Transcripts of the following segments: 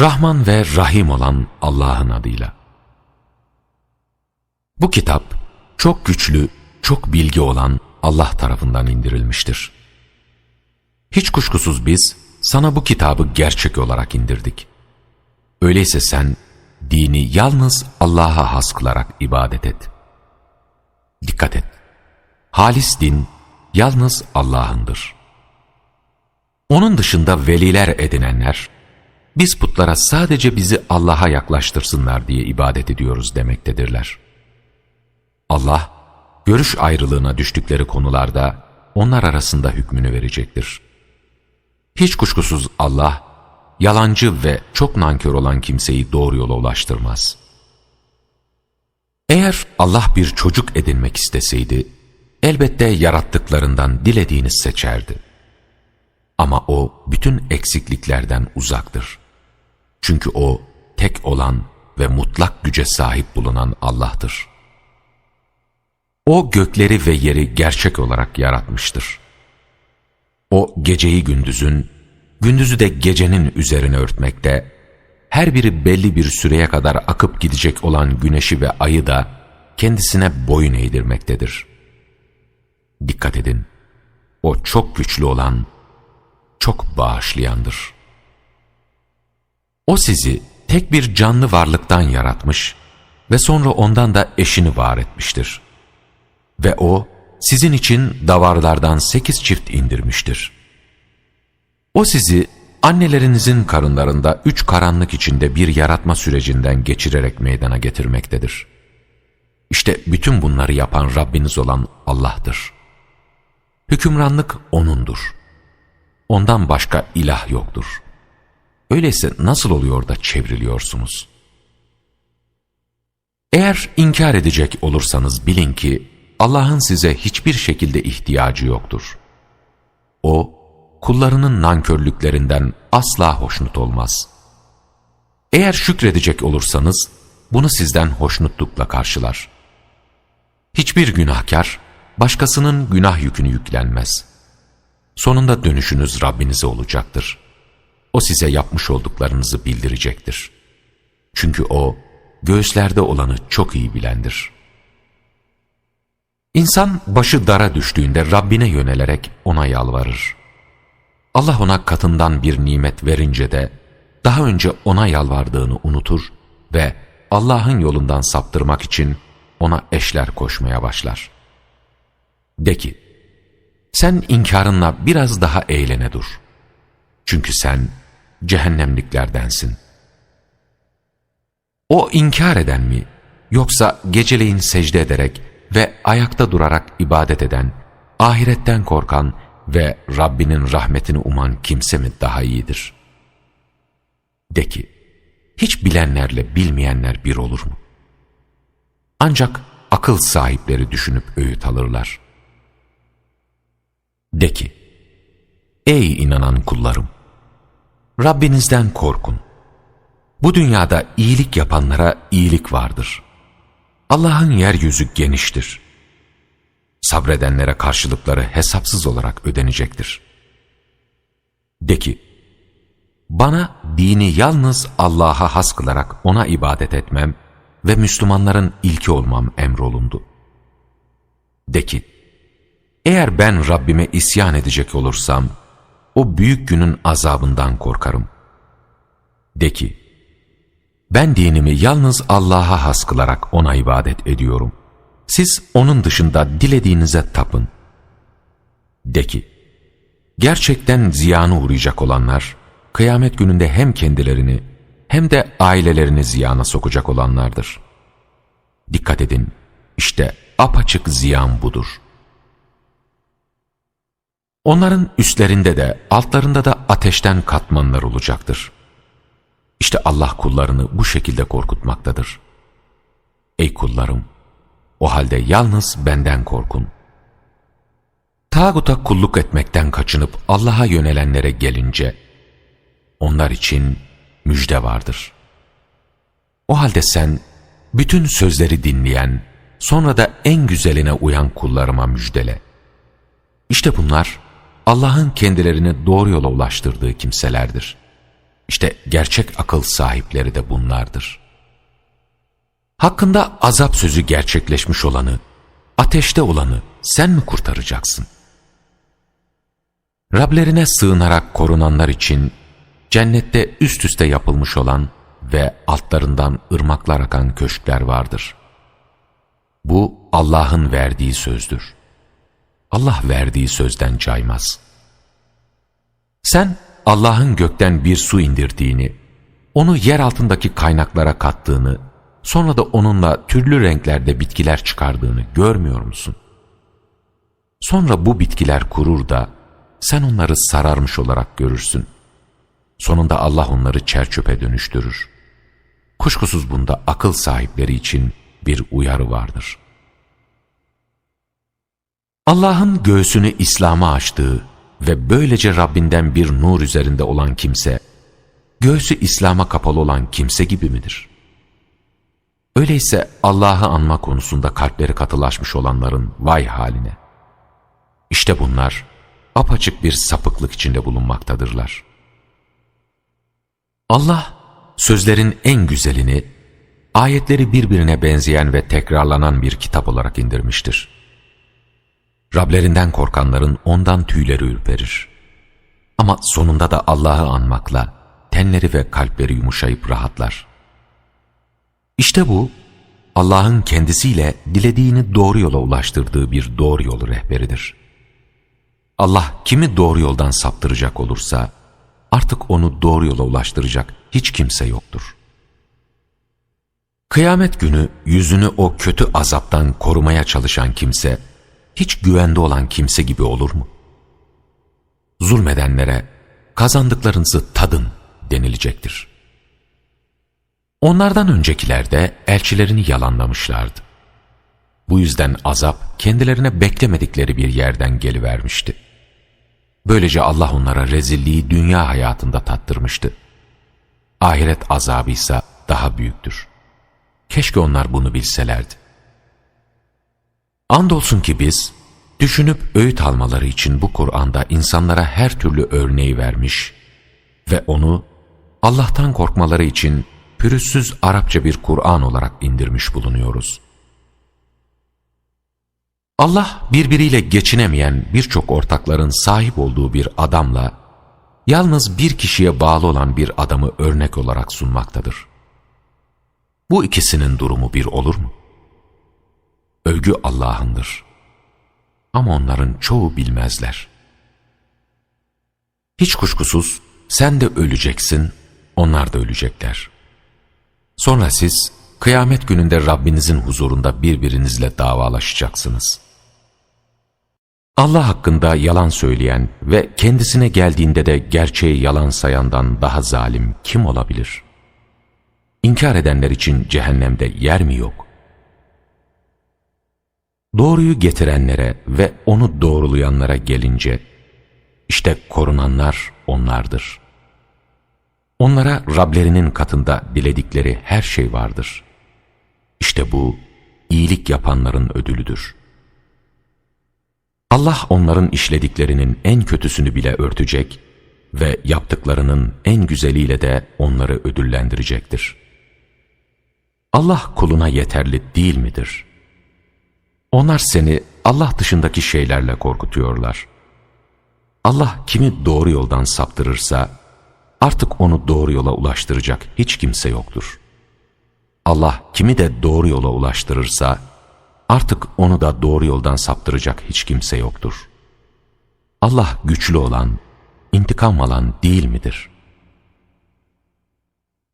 Rahman ve Rahim olan Allah'ın adıyla. Bu kitap çok güçlü, çok bilgi olan Allah tarafından indirilmiştir. Hiç kuşkusuz biz sana bu kitabı gerçek olarak indirdik. Öyleyse sen dini yalnız Allah'a has kılarak ibadet et. Dikkat et. Halis din yalnız Allah'ındır. Onun dışında veliler edinenler, biz putlara sadece bizi Allah'a yaklaştırsınlar diye ibadet ediyoruz demektedirler. Allah, görüş ayrılığına düştükleri konularda onlar arasında hükmünü verecektir. Hiç kuşkusuz Allah, yalancı ve çok nankör olan kimseyi doğru yola ulaştırmaz. Eğer Allah bir çocuk edinmek isteseydi, elbette yarattıklarından dilediğini seçerdi. Ama o bütün eksikliklerden uzaktır. Çünkü o tek olan ve mutlak güce sahip bulunan Allah'tır. O gökleri ve yeri gerçek olarak yaratmıştır. O geceyi gündüzün, gündüzü de gecenin üzerine örtmekte, her biri belli bir süreye kadar akıp gidecek olan güneşi ve ayı da kendisine boyun eğdirmektedir. Dikkat edin, o çok güçlü olan, çok bağışlayandır. O sizi tek bir canlı varlıktan yaratmış ve sonra ondan da eşini var etmiştir. Ve o sizin için davarlardan sekiz çift indirmiştir. O sizi annelerinizin karınlarında üç karanlık içinde bir yaratma sürecinden geçirerek meydana getirmektedir. İşte bütün bunları yapan Rabbiniz olan Allah'tır. Hükümranlık O'nundur. Ondan başka ilah yoktur. Öyleyse nasıl oluyor da çevriliyorsunuz? Eğer inkar edecek olursanız bilin ki Allah'ın size hiçbir şekilde ihtiyacı yoktur. O, kullarının nankörlüklerinden asla hoşnut olmaz. Eğer şükredecek olursanız, bunu sizden hoşnutlukla karşılar. Hiçbir günahkar, başkasının günah yükünü yüklenmez. Sonunda dönüşünüz Rabbinize olacaktır. O size yapmış olduklarınızı bildirecektir. Çünkü O, göğüslerde olanı çok iyi bilendir.'' İnsan başı dara düştüğünde Rabbine yönelerek ona yalvarır. Allah ona katından bir nimet verince de daha önce ona yalvardığını unutur ve Allah'ın yolundan saptırmak için ona eşler koşmaya başlar. De ki, sen inkarınla biraz daha eğlene dur. Çünkü sen cehennemliklerdensin. O inkar eden mi, yoksa geceleyin secde ederek ve ayakta durarak ibadet eden, ahiretten korkan ve Rabbinin rahmetini uman kimse mi daha iyidir? De ki, hiç bilenlerle bilmeyenler bir olur mu? Ancak akıl sahipleri düşünüp öğüt alırlar. De ki, ey inanan kullarım! Rabbinizden korkun. Bu dünyada iyilik yapanlara iyilik vardır. Allah'ın yeryüzü geniştir. Sabredenlere karşılıkları hesapsız olarak ödenecektir. De ki, bana dini yalnız Allah'a has kılarak ona ibadet etmem ve Müslümanların ilki olmam emrolundu. De ki, eğer ben Rabbime isyan edecek olursam, o büyük günün azabından korkarım. De ki, ben dinimi yalnız Allah'a has kılarak ona ibadet ediyorum. Siz onun dışında dilediğinize tapın. De ki, gerçekten ziyana uğrayacak olanlar, kıyamet gününde hem kendilerini hem de ailelerini ziyana sokacak olanlardır. Dikkat edin, işte apaçık ziyan budur. Onların üstlerinde de altlarında da ateşten katmanlar olacaktır. İşte Allah kullarını bu şekilde korkutmaktadır. Ey kullarım! O halde yalnız benden korkun. Tağuta kulluk etmekten kaçınıp Allah'a yönelenlere gelince, onlar için müjde vardır. O halde sen, bütün sözleri dinleyen, sonra da en güzeline uyan kullarıma müjdele. İşte bunlar, Allah'ın kendilerini doğru yola ulaştırdığı kimselerdir.'' İşte gerçek akıl sahipleri de bunlardır. Hakkında azap sözü gerçekleşmiş olanı, ateşte olanı sen mi kurtaracaksın? Rablerine sığınarak korunanlar için cennette üst üste yapılmış olan ve altlarından ırmaklar akan köşkler vardır. Bu Allah'ın verdiği sözdür. Allah verdiği sözden caymaz. Sen Allah'ın gökten bir su indirdiğini, onu yer altındaki kaynaklara kattığını, sonra da onunla türlü renklerde bitkiler çıkardığını görmüyor musun? Sonra bu bitkiler kurur da sen onları sararmış olarak görürsün. Sonunda Allah onları çerçöpe dönüştürür. Kuşkusuz bunda akıl sahipleri için bir uyarı vardır. Allah'ın göğsünü İslam'a açtığı ve böylece Rabbinden bir nur üzerinde olan kimse, göğsü İslam'a kapalı olan kimse gibi midir? Öyleyse Allah'ı anma konusunda kalpleri katılaşmış olanların vay haline. İşte bunlar apaçık bir sapıklık içinde bulunmaktadırlar. Allah sözlerin en güzelini, ayetleri birbirine benzeyen ve tekrarlanan bir kitap olarak indirmiştir. Rablerinden korkanların ondan tüyleri ürperir. Ama sonunda da Allah'ı anmakla tenleri ve kalpleri yumuşayıp rahatlar. İşte bu, Allah'ın kendisiyle dilediğini doğru yola ulaştırdığı bir doğru yol rehberidir. Allah kimi doğru yoldan saptıracak olursa, artık onu doğru yola ulaştıracak hiç kimse yoktur. Kıyamet günü yüzünü o kötü azaptan korumaya çalışan kimse, hiç güvende olan kimse gibi olur mu? Zulmedenlere kazandıklarınızı tadın denilecektir. Onlardan öncekiler de elçilerini yalanlamışlardı. Bu yüzden azap kendilerine beklemedikleri bir yerden gelivermişti. Böylece Allah onlara rezilliği dünya hayatında tattırmıştı. Ahiret azabı ise daha büyüktür. Keşke onlar bunu bilselerdi. Andolsun ki biz, düşünüp öğüt almaları için bu Kur'an'da insanlara her türlü örneği vermiş ve onu Allah'tan korkmaları için pürüzsüz Arapça bir Kur'an olarak indirmiş bulunuyoruz. Allah birbiriyle geçinemeyen birçok ortakların sahip olduğu bir adamla yalnız bir kişiye bağlı olan bir adamı örnek olarak sunmaktadır. Bu ikisinin durumu bir olur mu? Övgü Allah'ındır. Ama onların çoğu bilmezler. Hiç kuşkusuz sen de öleceksin, onlar da ölecekler. Sonra siz kıyamet gününde Rabbinizin huzurunda birbirinizle davalaşacaksınız. Allah hakkında yalan söyleyen ve kendisine geldiğinde de gerçeği yalan sayandan daha zalim kim olabilir? İnkar edenler için cehennemde yer mi yok? Doğruyu getirenlere ve onu doğrulayanlara gelince, işte korunanlar onlardır. Onlara Rablerinin katında diledikleri her şey vardır. İşte bu, iyilik yapanların ödülüdür. Allah onların işlediklerinin en kötüsünü bile örtecek ve yaptıklarının en güzeliyle de onları ödüllendirecektir. Allah kuluna yeterli değil midir? Onlar seni Allah dışındaki şeylerle korkutuyorlar. Allah kimi doğru yoldan saptırırsa, artık onu doğru yola ulaştıracak hiç kimse yoktur. Allah kimi de doğru yola ulaştırırsa, artık onu da doğru yoldan saptıracak hiç kimse yoktur. Allah güçlü olan, intikam alan değil midir?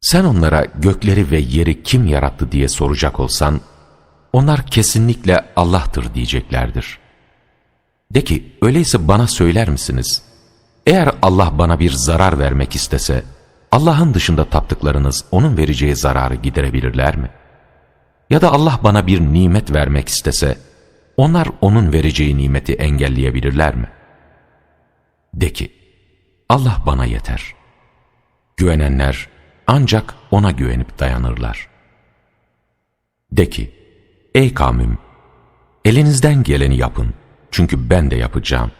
Sen onlara gökleri ve yeri kim yarattı diye soracak olsan, onlar kesinlikle Allah'tır diyeceklerdir. De ki, öyleyse bana söyler misiniz? Eğer Allah bana bir zarar vermek istese, Allah'ın dışında taptıklarınız onun vereceği zararı giderebilirler mi? Ya da Allah bana bir nimet vermek istese, onlar onun vereceği nimeti engelleyebilirler mi? De ki, Allah bana yeter. Güvenenler ancak ona güvenip dayanırlar. De ki, ey kavmim, elinizden geleni yapın, çünkü ben de yapacağım.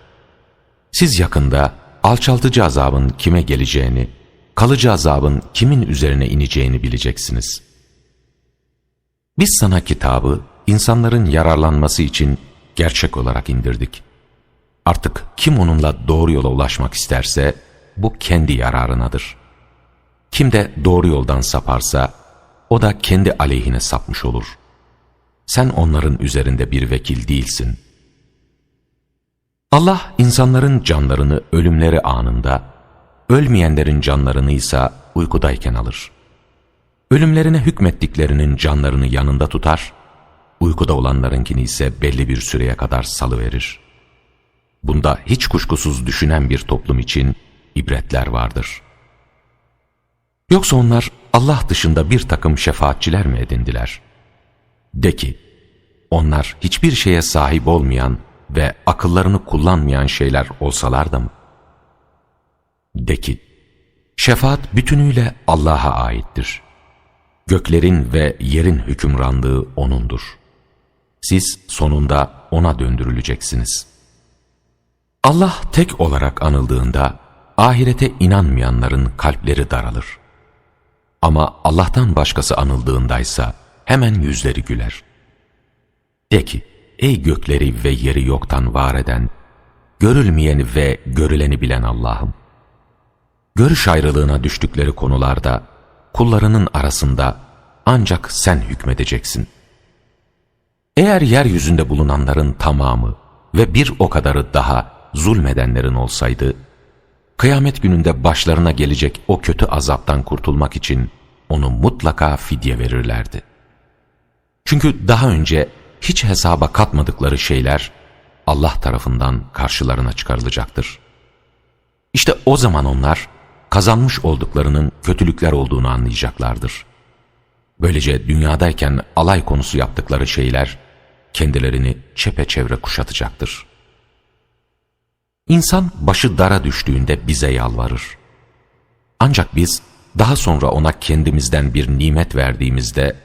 Siz yakında alçaltıcı azabın kime geleceğini, kalıcı azabın kimin üzerine ineceğini bileceksiniz. Biz sana kitabı insanların yararlanması için gerçek olarak indirdik. Artık kim onunla doğru yola ulaşmak isterse bu kendi yararınadır. Kim de doğru yoldan saparsa o da kendi aleyhine sapmış olur. Sen onların üzerinde bir vekil değilsin. Allah insanların canlarını ölümleri anında, ölmeyenlerin canlarını ise uykudayken alır. Ölümlerine hükmettiklerinin canlarını yanında tutar, uykuda olanlarınkini ise belli bir süreye kadar salıverir. Bunda hiç kuşkusuz düşünen bir toplum için ibretler vardır. Yoksa onlar Allah dışında bir takım şefaatçiler mi edindiler? De ki, onlar hiçbir şeye sahip olmayan ve akıllarını kullanmayan şeyler olsalar da mı? De ki, şefaat bütünüyle Allah'a aittir. Göklerin ve yerin hükümranlığı O'nundur. Siz sonunda O'na döndürüleceksiniz. Allah tek olarak anıldığında, ahirete inanmayanların kalpleri daralır. Ama Allah'tan başkası anıldığındaysa hemen yüzleri güler. De ki, ey gökleri ve yeri yoktan var eden, görülmeyeni ve görüleni bilen Allah'ım. Görüş ayrılığına düştükleri konularda, kullarının arasında ancak sen hükmedeceksin. Eğer yeryüzünde bulunanların tamamı ve bir o kadarı daha zulmedenlerin olsaydı, kıyamet gününde başlarına gelecek o kötü azaptan kurtulmak için onu mutlaka fidye verirlerdi. Çünkü daha önce hiç hesaba katmadıkları şeyler Allah tarafından karşılarına çıkarılacaktır. İşte o zaman onlar kazanmış olduklarının kötülükler olduğunu anlayacaklardır. Böylece dünyadayken alay konusu yaptıkları şeyler kendilerini çepeçevre kuşatacaktır. İnsan başı dara düştüğünde bize yalvarır. Ancak biz daha sonra ona kendimizden bir nimet verdiğimizde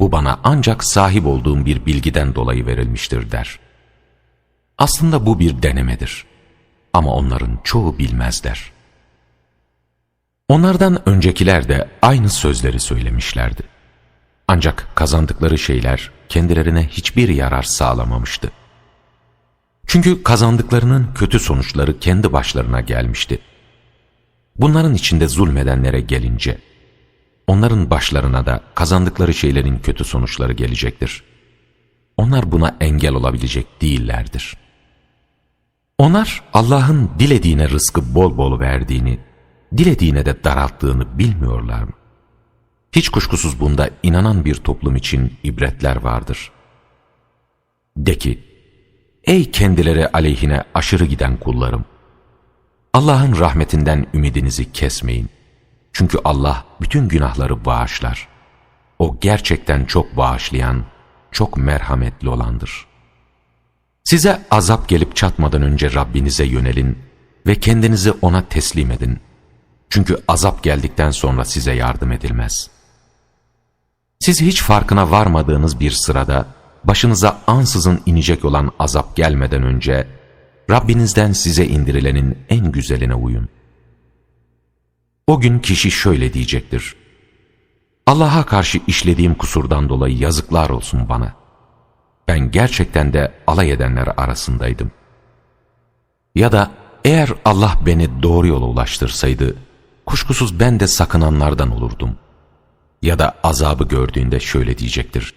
bu bana ancak sahip olduğum bir bilgiden dolayı verilmiştir der. Aslında bu bir denemedir. Ama onların çoğu bilmezler. Onlardan öncekiler de aynı sözleri söylemişlerdi. Ancak kazandıkları şeyler kendilerine hiçbir yarar sağlamamıştı. Çünkü kazandıklarının kötü sonuçları kendi başlarına gelmişti. Bunların içinde zulmedenlere gelince, onların başlarına da kazandıkları şeylerin kötü sonuçları gelecektir. Onlar buna engel olabilecek değillerdir. Onlar Allah'ın dilediğine rızkı bol bol verdiğini, dilediğine de daralttığını bilmiyorlar mı? Hiç kuşkusuz bunda inanan bir toplum için ibretler vardır. De ki, ey kendileri aleyhine aşırı giden kullarım! Allah'ın rahmetinden ümidinizi kesmeyin. Çünkü Allah bütün günahları bağışlar. O gerçekten çok bağışlayan, çok merhametli olandır. Size azap gelip çatmadan önce Rabbinize yönelin ve kendinizi O'na teslim edin. Çünkü azap geldikten sonra size yardım edilmez. Siz hiç farkına varmadığınız bir sırada, başınıza ansızın inecek olan azap gelmeden önce, Rabbinizden size indirilenin en güzeline uyun. O gün kişi şöyle diyecektir. Allah'a karşı işlediğim kusurdan dolayı yazıklar olsun bana. Ben gerçekten de alay edenler arasındaydım. Ya da eğer Allah beni doğru yola ulaştırsaydı, kuşkusuz ben de sakınanlardan olurdum. Ya da azabı gördüğünde şöyle diyecektir.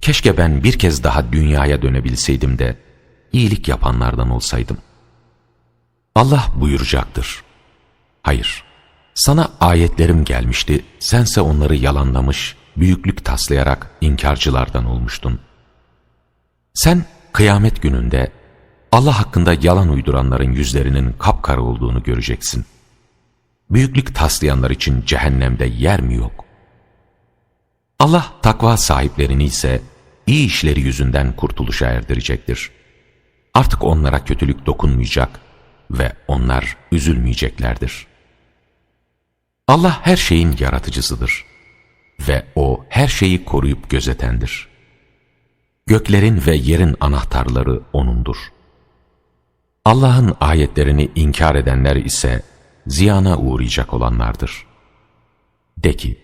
Keşke ben bir kez daha dünyaya dönebilseydim de, iyilik yapanlardan olsaydım. Allah buyuracaktır. Hayır, sana ayetlerim gelmişti, sense onları yalanlamış, büyüklük taslayarak inkarcılardan olmuştun. Sen kıyamet gününde Allah hakkında yalan uyduranların yüzlerinin kapkara olduğunu göreceksin. Büyüklük taslayanlar için cehennemde yer mi yok? Allah takva sahiplerini ise iyi işleri yüzünden kurtuluşa erdirecektir. Artık onlara kötülük dokunmayacak ve onlar üzülmeyeceklerdir. Allah her şeyin yaratıcısıdır ve O her şeyi koruyup gözetendir. Göklerin ve yerin anahtarları O'nundur. Allah'ın ayetlerini inkar edenler ise ziyana uğrayacak olanlardır. De ki,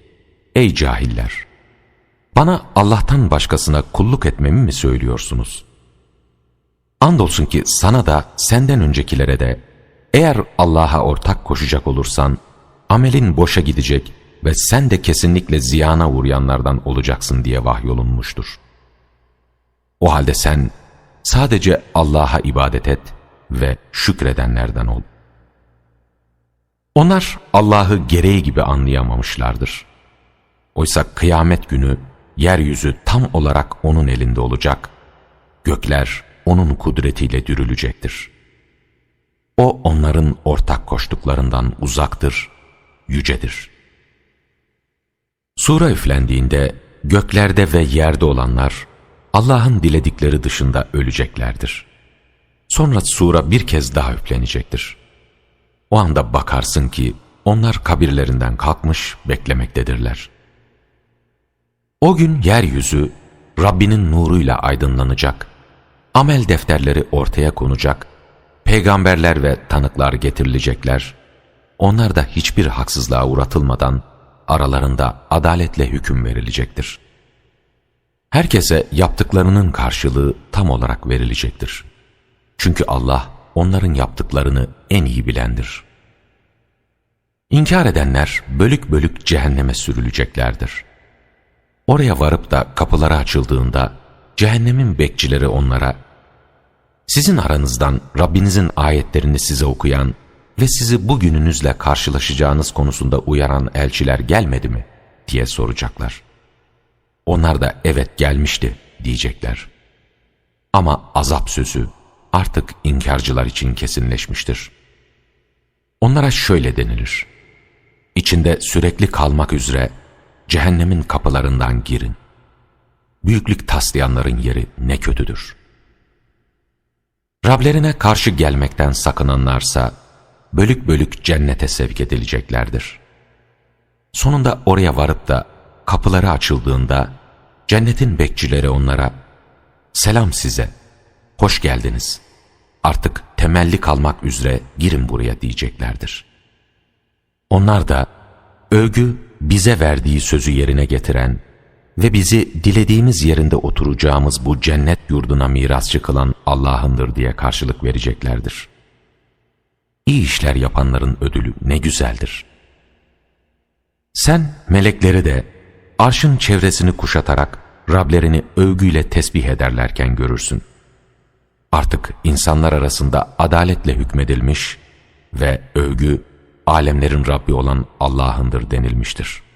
ey cahiller! Bana Allah'tan başkasına kulluk etmemi mi söylüyorsunuz? Andolsun ki sana da senden öncekilere de eğer Allah'a ortak koşacak olursan amelin boşa gidecek ve sen de kesinlikle ziyana uğrayanlardan olacaksın diye vahyolunmuştur. O halde sen sadece Allah'a ibadet et ve şükredenlerden ol. Onlar Allah'ı gereği gibi anlayamamışlardır. Oysa kıyamet günü yeryüzü tam olarak O'nun elinde olacak, gökler O'nun kudretiyle dürülecektir. O onların ortak koştuklarından uzaktır, yücedir. Sura üflendiğinde göklerde ve yerde olanlar Allah'ın diledikleri dışında öleceklerdir. Sonra sura bir kez daha üflenecektir. O anda bakarsın ki onlar kabirlerinden kalkmış beklemektedirler. O gün yeryüzü Rabbinin nuruyla aydınlanacak, amel defterleri ortaya konacak, peygamberler ve tanıklar getirilecekler, onlar da hiçbir haksızlığa uğratılmadan aralarında adaletle hüküm verilecektir. Herkese yaptıklarının karşılığı tam olarak verilecektir. Çünkü Allah onların yaptıklarını en iyi bilendir. İnkar edenler bölük bölük cehenneme sürüleceklerdir. Oraya varıp da kapıları açıldığında cehennemin bekçileri onlara sizin aranızdan Rabbinizin ayetlerini size okuyan ve sizi bugününüzle karşılaşacağınız konusunda uyaran elçiler gelmedi mi? diye soracaklar. Onlar da evet gelmişti diyecekler. Ama azap sözü artık inkarcılar için kesinleşmiştir. Onlara şöyle denilir. İçinde sürekli kalmak üzere cehennemin kapılarından girin. Büyüklük taslayanların yeri ne kötüdür. Rablerine karşı gelmekten sakınanlarsa bölük bölük cennete sevk edileceklerdir. Sonunda oraya varıp da kapıları açıldığında cennetin bekçileri onlara selam size, hoş geldiniz, artık temelli kalmak üzere girin buraya diyeceklerdir. Onlar da övgü bize verdiği sözü yerine getiren ve bizi dilediğimiz yerinde oturacağımız bu cennet yurduna mirasçı kılan Allah'ındır diye karşılık vereceklerdir. İyi işler yapanların ödülü ne güzeldir. Sen melekleri de arşın çevresini kuşatarak Rablerini övgüyle tesbih ederlerken görürsün. Artık insanlar arasında adaletle hükmedilmiş ve övgü alemlerin Rabbi olan Allah'ındır denilmiştir.''